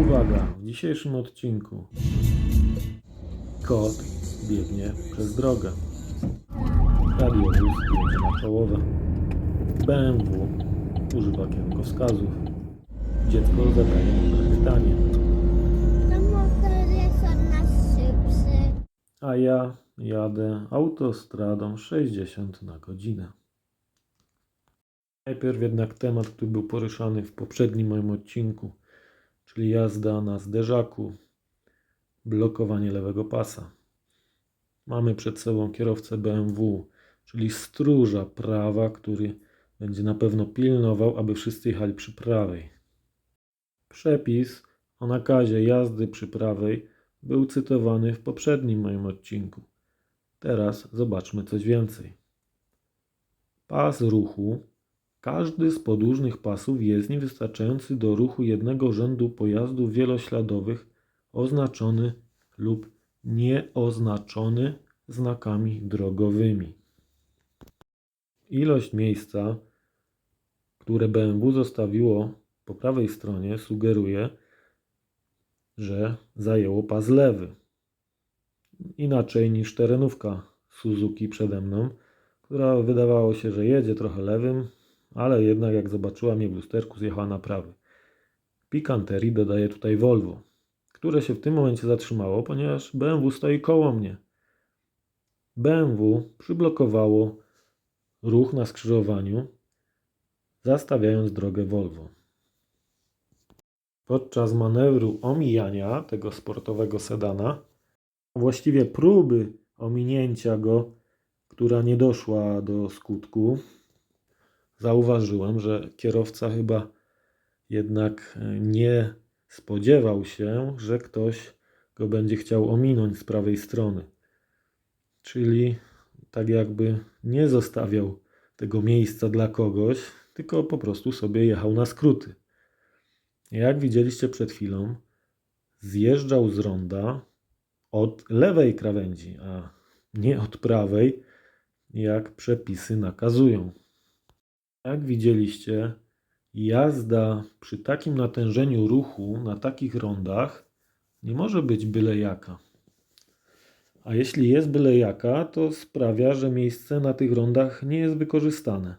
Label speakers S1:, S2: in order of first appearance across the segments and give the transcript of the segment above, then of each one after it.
S1: Uwaga, w dzisiejszym odcinku kot biegnie przez drogę. Radiowóz jedzie na połowę. BMW używa kierunkowskazów. Dziecko zadaje mądre pytanie.
S2: To motory są nas szybszy.
S1: A ja jadę autostradą 60 na godzinę. Najpierw jednak temat, który był poruszany w poprzednim moim odcinku, czyli jazda na zderzaku, blokowanie lewego pasa. Mamy przed sobą kierowcę BMW, czyli stróża prawa, który będzie na pewno pilnował, aby wszyscy jechali przy prawej. Przepis o nakazie jazdy przy prawej był cytowany w poprzednim moim odcinku. Teraz zobaczmy coś więcej. Pas ruchu. Każdy z podłużnych pasów jezdni wystarczający do ruchu jednego rzędu pojazdów wielośladowych oznaczony lub nieoznaczony znakami drogowymi. Ilość miejsca, które BMW zostawiło po prawej stronie, sugeruje, że zajęło pas lewy. Inaczej niż terenówka Suzuki przede mną, która wydawało się, że jedzie trochę lewym, ale jednak jak zobaczyła mnie w lusterku, zjechała na prawy. Pikanterii dodaje tutaj Volvo, które się w tym momencie zatrzymało, ponieważ BMW stoi koło mnie. BMW przyblokowało ruch na skrzyżowaniu, zastawiając drogę Volvo. Podczas manewru omijania tego sportowego sedana, właściwie próby ominięcia go, która nie doszła do skutku, zauważyłem, że kierowca chyba jednak nie spodziewał się, że ktoś go będzie chciał ominąć z prawej strony. Czyli tak jakby nie zostawiał tego miejsca dla kogoś, tylko po prostu sobie jechał na skróty. Jak widzieliście przed chwilą, zjeżdżał z ronda od lewej krawędzi, a nie od prawej, jak przepisy nakazują. Jak widzieliście, jazda przy takim natężeniu ruchu na takich rondach nie może być byle jaka. A jeśli jest byle jaka, to sprawia, że miejsce na tych rondach nie jest wykorzystane.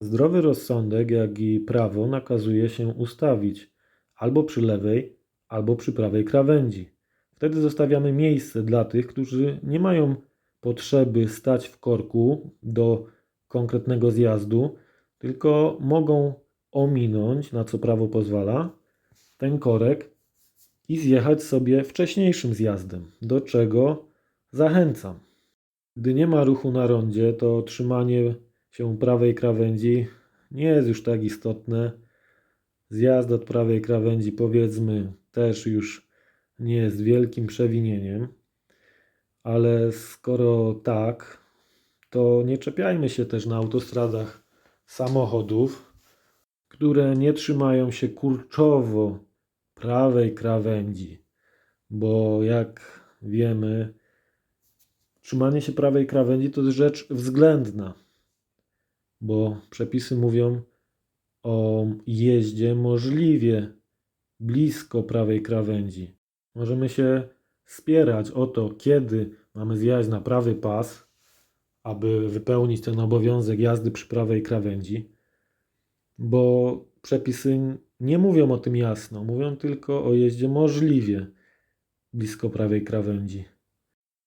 S1: Zdrowy rozsądek, jak i prawo nakazuje się ustawić albo przy lewej, albo przy prawej krawędzi. Wtedy zostawiamy miejsce dla tych, którzy nie mają potrzeby stać w korku do konkretnego zjazdu, tylko mogą ominąć, na co prawo pozwala, ten korek i zjechać sobie wcześniejszym zjazdem, do czego zachęcam. Gdy nie ma ruchu na rondzie, to trzymanie się prawej krawędzi nie jest już tak istotne. Zjazd od prawej krawędzi, powiedzmy, też już nie jest wielkim przewinieniem, ale skoro tak, to nie czepiajmy się też na autostradach samochodów, które nie trzymają się kurczowo prawej krawędzi, bo jak wiemy, trzymanie się prawej krawędzi to jest rzecz względna, bo przepisy mówią o jeździe możliwie blisko prawej krawędzi. Możemy się spierać o to, kiedy mamy zjechać na prawy pas, aby wypełnić ten obowiązek jazdy przy prawej krawędzi, bo przepisy nie mówią o tym jasno, mówią tylko o jeździe możliwie blisko prawej krawędzi.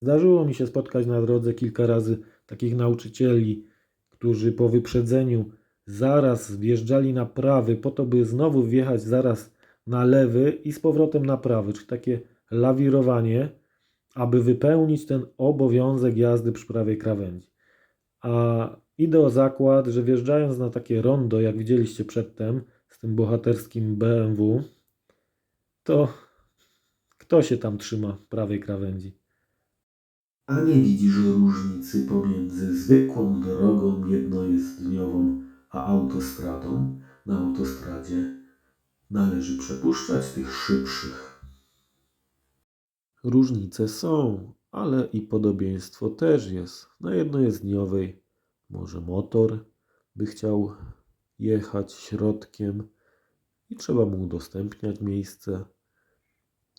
S1: Zdarzyło mi się spotkać na drodze kilka razy takich nauczycieli, którzy po wyprzedzeniu zaraz wjeżdżali na prawy, po to by znowu wjechać zaraz na lewy i z powrotem na prawy, czyli takie lawirowanie, aby wypełnić ten obowiązek jazdy przy prawej krawędzi. A idę o zakład, że wjeżdżając na takie rondo, jak widzieliście przedtem, z tym bohaterskim BMW, to kto się tam trzyma prawej krawędzi?
S3: A nie widzisz różnicy pomiędzy zwykłą drogą jednojezdniową a autostradą? Na autostradzie należy przepuszczać tych szybszych.
S1: Różnice są, ale i podobieństwo też jest. Na jednojezdniowej może motor by chciał jechać środkiem i trzeba mu udostępniać miejsce.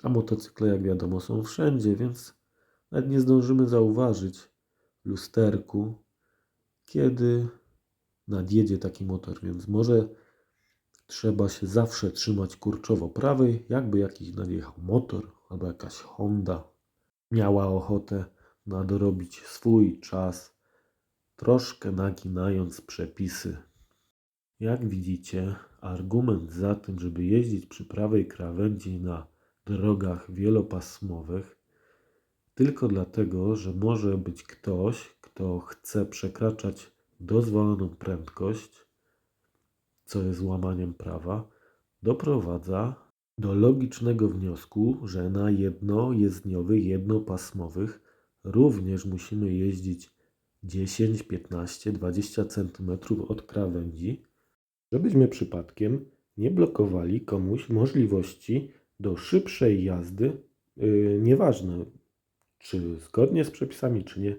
S1: A motocykle, jak wiadomo, są wszędzie, więc nawet nie zdążymy zauważyć w lusterku, kiedy nadjedzie taki motor, więc może trzeba się zawsze trzymać kurczowo prawej, jakby jakiś nadjechał motor albo jakaś Honda miała ochotę nadrobić swój czas, troszkę naginając przepisy. Jak widzicie, argument za tym, żeby jeździć przy prawej krawędzi na drogach wielopasmowych, tylko dlatego, że może być ktoś, kto chce przekraczać dozwoloną prędkość, co jest łamaniem prawa, doprowadza do logicznego wniosku, że na jednojezdniowych, jednopasmowych również musimy jeździć 10, 15, 20 cm od krawędzi, żebyśmy przypadkiem nie blokowali komuś możliwości do szybszej jazdy, yy, nieważne czy zgodnie z przepisami, czy nie.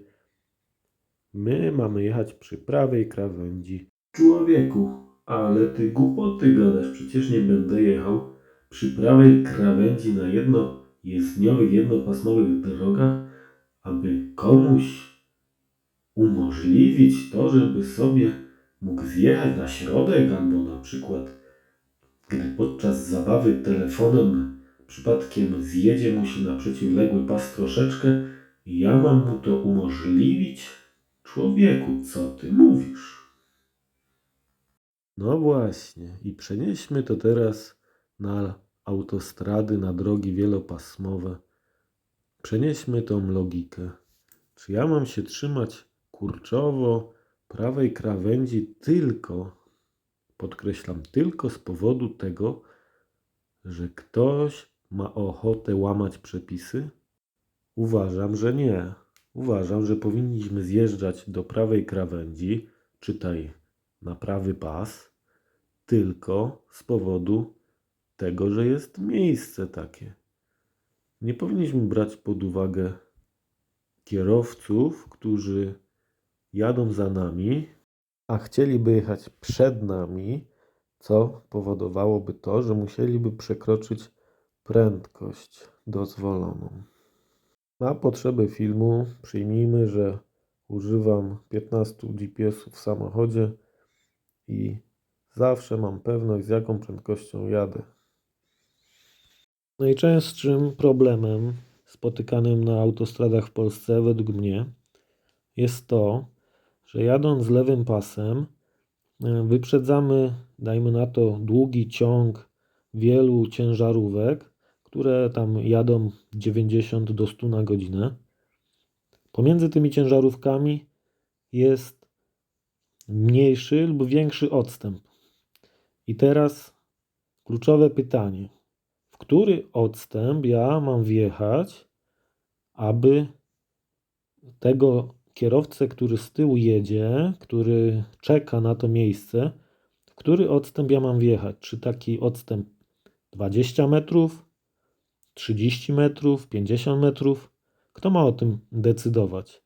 S1: My mamy jechać przy prawej krawędzi.
S3: Człowieku, ale ty głupoty gadasz, przecież nie będę jechał przy prawej krawędzi na jednojezdniowych, jednopasmowych drogach, aby komuś umożliwić to, żeby sobie mógł zjechać na środek, albo na przykład, gdy podczas zabawy telefonem przypadkiem zjedzie mu się na przeciwległy pas troszeczkę, ja mam mu to umożliwić? Człowieku, co ty mówisz?
S1: No właśnie, i przenieśmy to teraz na autostrady, na drogi wielopasmowe. Przenieśmy tą logikę. Czy ja mam się trzymać kurczowo prawej krawędzi tylko, podkreślam, tylko z powodu tego, że ktoś ma ochotę łamać przepisy? Uważam, że nie. Uważam, że powinniśmy zjeżdżać do prawej krawędzi, czytaj na prawy pas, tylko z powodu tego, że jest miejsce takie. Nie powinniśmy brać pod uwagę kierowców, którzy jadą za nami, a chcieliby jechać przed nami, co powodowałoby to, że musieliby przekroczyć prędkość dozwoloną. Na potrzeby filmu przyjmijmy, że używam 15 GPS-ów w samochodzie i zawsze mam pewność, z jaką prędkością jadę. Najczęstszym problemem spotykanym na autostradach w Polsce, według mnie, jest to, że jadąc lewym pasem, e, wyprzedzamy, dajmy na to, długi ciąg wielu ciężarówek, które tam jadą 90 do 100 na godzinę. Pomiędzy tymi ciężarówkami jest mniejszy lub większy odstęp. I teraz kluczowe pytanie: który odstęp ja mam wjechać, aby tego kierowcę, który z tyłu jedzie, który czeka na to miejsce, w który odstęp ja mam wjechać? Czy taki odstęp 20 metrów, 30 metrów, 50 metrów? Kto ma o tym decydować?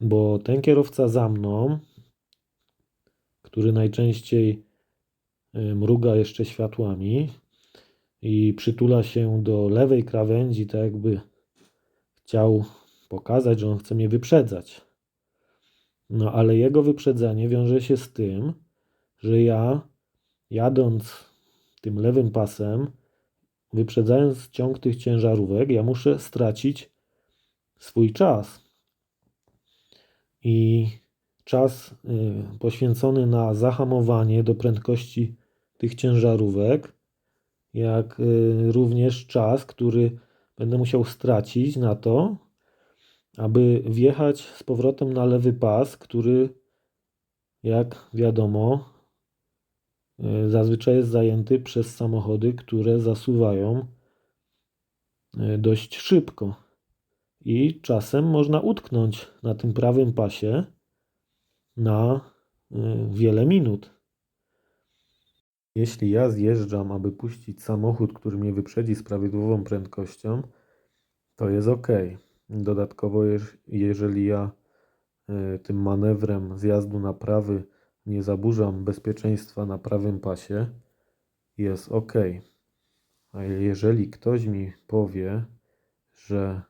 S1: Bo ten kierowca za mną, który najczęściej y, mruga jeszcze światłami i przytula się do lewej krawędzi, tak jakby chciał pokazać, że on chce mnie wyprzedzać. No ale jego wyprzedzanie wiąże się z tym, że ja jadąc tym lewym pasem, wyprzedzając ciąg tych ciężarówek, ja muszę stracić swój czas. I czas y, poświęcony na zahamowanie do prędkości tych ciężarówek, jak y, również czas, który będę musiał stracić na to, aby wjechać z powrotem na lewy pas, który, jak wiadomo, y, zazwyczaj jest zajęty przez samochody, które zasuwają y, dość szybko. I czasem można utknąć na tym prawym pasie na wiele minut. Jeśli ja zjeżdżam, aby puścić samochód, który mnie wyprzedzi z prawidłową prędkością, to jest ok. Dodatkowo, jeż- jeżeli ja y, tym manewrem zjazdu na prawy nie zaburzam bezpieczeństwa na prawym pasie jest ok. A jeżeli ktoś mi powie, że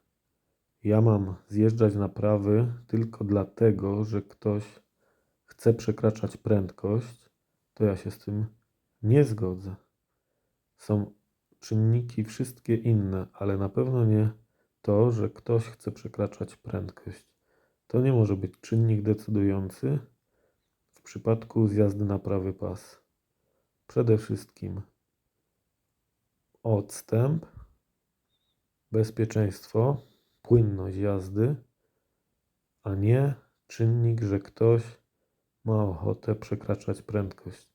S1: ja mam zjeżdżać na prawy tylko dlatego, że ktoś chce przekraczać prędkość, to ja się z tym nie zgodzę. Są czynniki wszystkie inne, ale na pewno nie to, że ktoś chce przekraczać prędkość. To nie może być czynnik decydujący w przypadku zjazdy na prawy pas. Przede wszystkim odstęp, bezpieczeństwo, płynność jazdy, a nie czynnik, że ktoś ma ochotę przekraczać prędkość.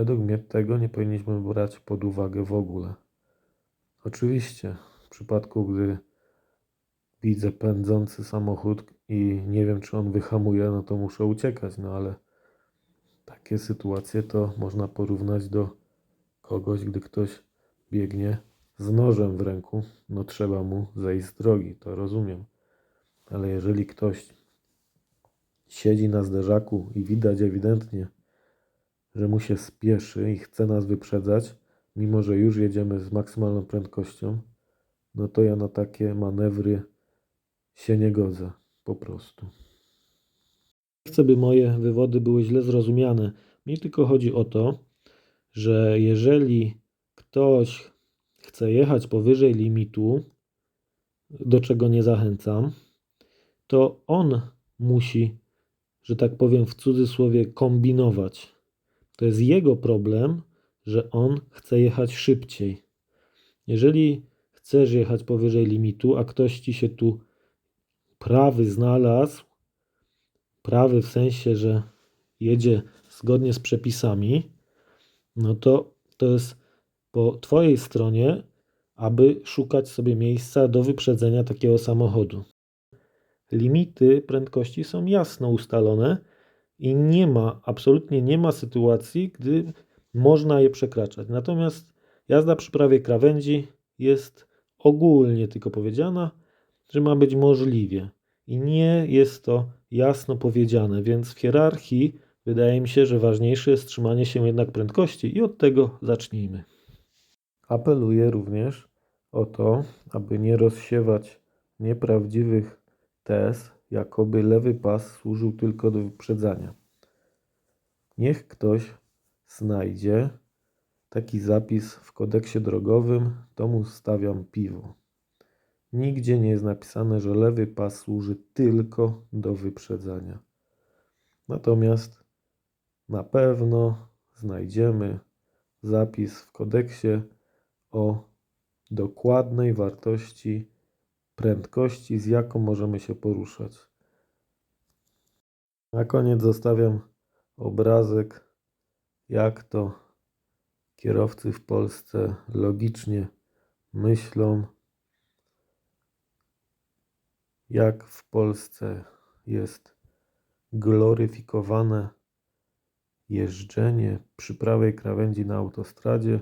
S1: Według mnie tego nie powinniśmy brać pod uwagę w ogóle. Oczywiście, w przypadku gdy widzę pędzący samochód i nie wiem, czy on wyhamuje, no to muszę uciekać, no ale takie sytuacje to można porównać do kogoś, gdy ktoś biegnie z nożem w ręku, no trzeba mu zejść z drogi, to rozumiem. Ale jeżeli ktoś siedzi na zderzaku i widać ewidentnie, że mu się spieszy i chce nas wyprzedzać, mimo że już jedziemy z maksymalną prędkością, no to ja na takie manewry się nie godzę, po prostu. Chcę, by moje wywody były źle zrozumiane. Mi tylko chodzi o to, że jeżeli ktoś chce jechać powyżej limitu, do czego nie zachęcam, to on musi, że tak powiem w cudzysłowie, kombinować. To jest jego problem, że on chce jechać szybciej. Jeżeli chcesz jechać powyżej limitu, a ktoś ci się tu prawy znalazł, prawy w sensie, że jedzie zgodnie z przepisami, no to to jest po twojej stronie, aby szukać sobie miejsca do wyprzedzenia takiego samochodu. Limity prędkości są jasno ustalone i nie ma, absolutnie nie ma sytuacji, gdy można je przekraczać. Natomiast jazda przy prawej krawędzi jest ogólnie tylko powiedziana, że ma być możliwie. I nie jest to jasno powiedziane, więc w hierarchii wydaje mi się, że ważniejsze jest trzymanie się jednak prędkości i od tego zacznijmy. Apeluję również o to, aby nie rozsiewać nieprawdziwych tez, jakoby lewy pas służył tylko do wyprzedzania. Niech ktoś znajdzie taki zapis w kodeksie drogowym, to mu stawiam piwo. Nigdzie nie jest napisane, że lewy pas służy tylko do wyprzedzania. Natomiast na pewno znajdziemy zapis w kodeksie o dokładnej wartości prędkości, z jaką możemy się poruszać. Na koniec zostawiam obrazek, jak to kierowcy w Polsce logicznie myślą, jak w Polsce jest gloryfikowane jeżdżenie przy prawej krawędzi na autostradzie,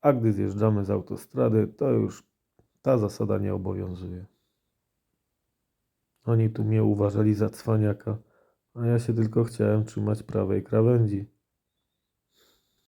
S1: a gdy zjeżdżamy z autostrady, to już ta zasada nie obowiązuje. Oni tu mnie uważali za cwaniaka, a ja się tylko chciałem trzymać prawej krawędzi.